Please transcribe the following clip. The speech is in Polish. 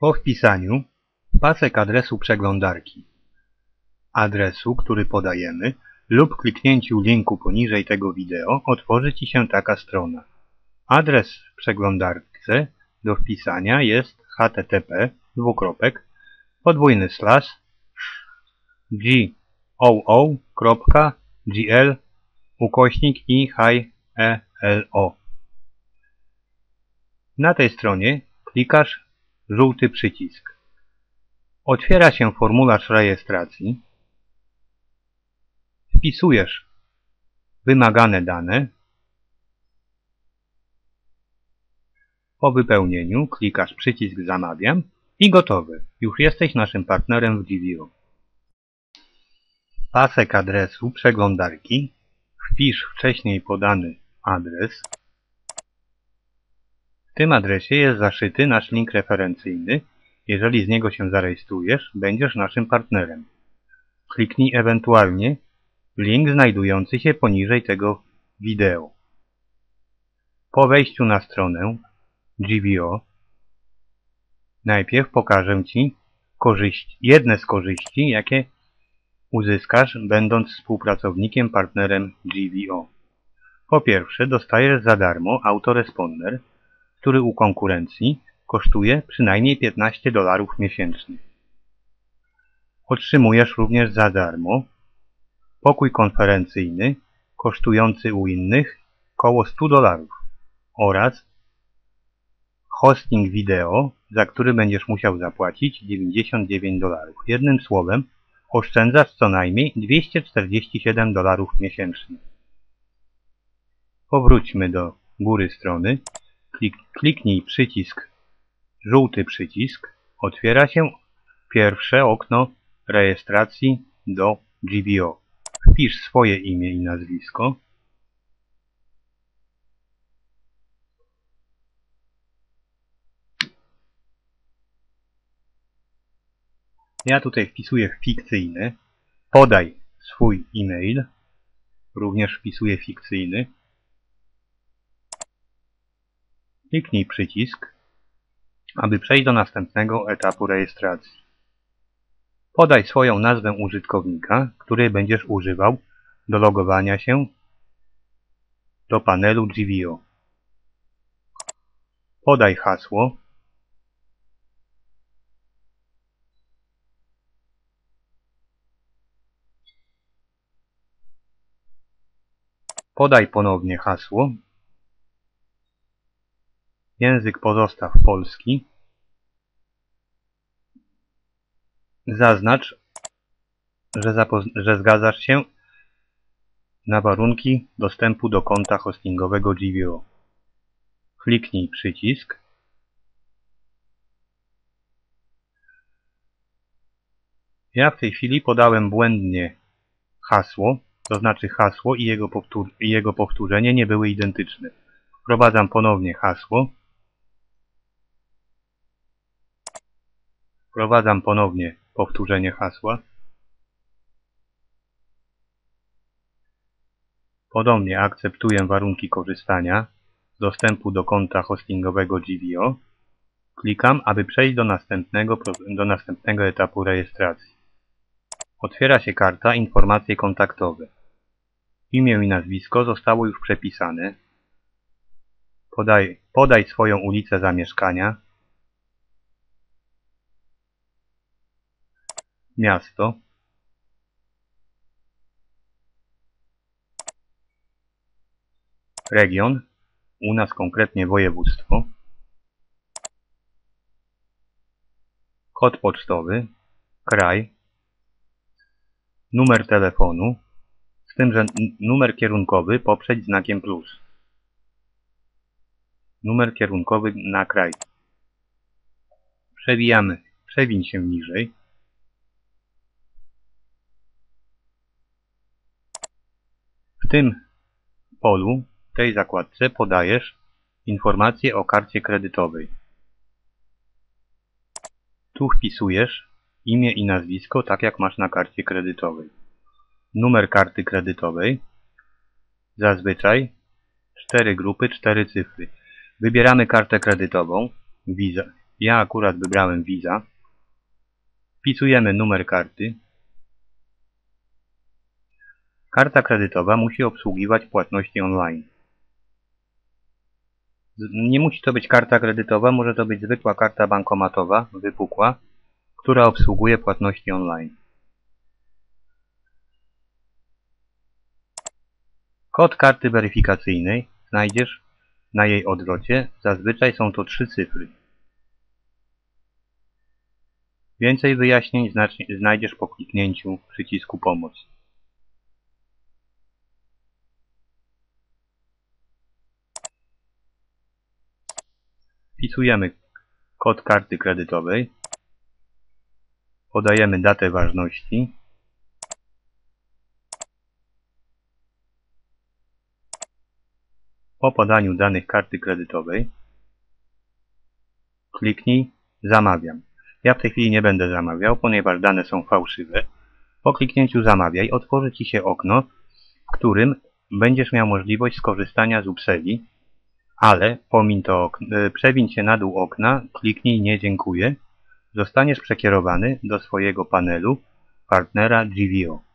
Po wpisaniu pasek adresu przeglądarki, adresu, który podajemy lub kliknięciu linku poniżej tego wideo otworzy Ci się taka strona. Adres w przeglądarce do wpisania jest http dwukropek podwójny slash goo.gl ukośnik i hi elo. Na tej stronie klikasz żółty przycisk. Otwiera się formularz rejestracji. Wpisujesz wymagane dane. Po wypełnieniu klikasz przycisk Zamawiam i gotowy. Już jesteś naszym partnerem w GVO. Pasek adresu przeglądarki. Wpisz wcześniej podany adres. W tym adresie jest zaszyty nasz link referencyjny. Jeżeli z niego się zarejestrujesz, będziesz naszym partnerem. Kliknij ewentualnie link znajdujący się poniżej tego wideo. Po wejściu na stronę GVO najpierw pokażę Ci korzyści, jedne z korzyści, jakie uzyskasz, będąc współpracownikiem, partnerem GVO. Po pierwsze, dostajesz za darmo autoresponder, który u konkurencji kosztuje przynajmniej 15 dolarów miesięcznie. Otrzymujesz również za darmo pokój konferencyjny kosztujący u innych około 100 dolarów oraz hosting wideo, za który będziesz musiał zapłacić 99 dolarów. Jednym słowem, oszczędzasz co najmniej 247 dolarów miesięcznie. Powróćmy do góry strony. Klik, kliknij przycisk, żółty przycisk. Otwiera się pierwsze okno rejestracji do GBO. Wpisz swoje imię i nazwisko. Ja tutaj wpisuję fikcyjny. Podaj swój e-mail. Również wpisuję fikcyjny. Kliknij przycisk, aby przejść do następnego etapu rejestracji. Podaj swoją nazwę użytkownika, której będziesz używał do logowania się do panelu GVO. Podaj hasło. Podaj ponownie hasło. Język pozostaw polski. Zaznacz, że, że zgadzasz się na warunki dostępu do konta hostingowego GVO. Kliknij przycisk. Ja w tej chwili podałem błędnie hasło, to znaczy hasło i jego, i jego powtórzenie nie były identyczne. Wprowadzam ponownie hasło. Wprowadzam ponownie powtórzenie hasła. Podobnie akceptuję warunki korzystania dostępu do konta hostingowego GVO. Klikam, aby przejść do następnego, do następnego etapu rejestracji. Otwiera się karta Informacje kontaktowe. Imię i nazwisko zostało już przepisane. Podaj, podaj swoją ulicę zamieszkania. Miasto. Region. U nas konkretnie województwo. Kod pocztowy. Kraj. Numer telefonu. Z tym, że numer kierunkowy poprzeć znakiem plus. Numer kierunkowy na kraj. Przewijamy. Przewiń się niżej. Tym polu, w tej zakładce podajesz informacje o karcie kredytowej. Tu wpisujesz imię i nazwisko, tak jak masz na karcie kredytowej. Numer karty kredytowej. Zazwyczaj cztery grupy, cztery cyfry. Wybieramy kartę kredytową, Visa, Ja akurat wybrałem Visa. Wpisujemy numer karty. Karta kredytowa musi obsługiwać płatności online. Nie musi to być karta kredytowa, może to być zwykła karta bankomatowa, wypukła, która obsługuje płatności online. Kod karty weryfikacyjnej znajdziesz na jej odwrocie. Zazwyczaj są to trzy cyfry. Więcej wyjaśnień znajdziesz po kliknięciu przycisku Pomoc. Wpisujemy kod karty kredytowej. Podajemy datę ważności. Po podaniu danych karty kredytowej kliknij Zamawiam. Ja w tej chwili nie będę zamawiał, ponieważ dane są fałszywe. Po kliknięciu Zamawiaj otworzy Ci się okno, w którym będziesz miał możliwość skorzystania z upseli, ale pomiń to, e, przewiń się na dół okna, kliknij Nie dziękuję. Zostaniesz przekierowany do swojego panelu partnera GVO.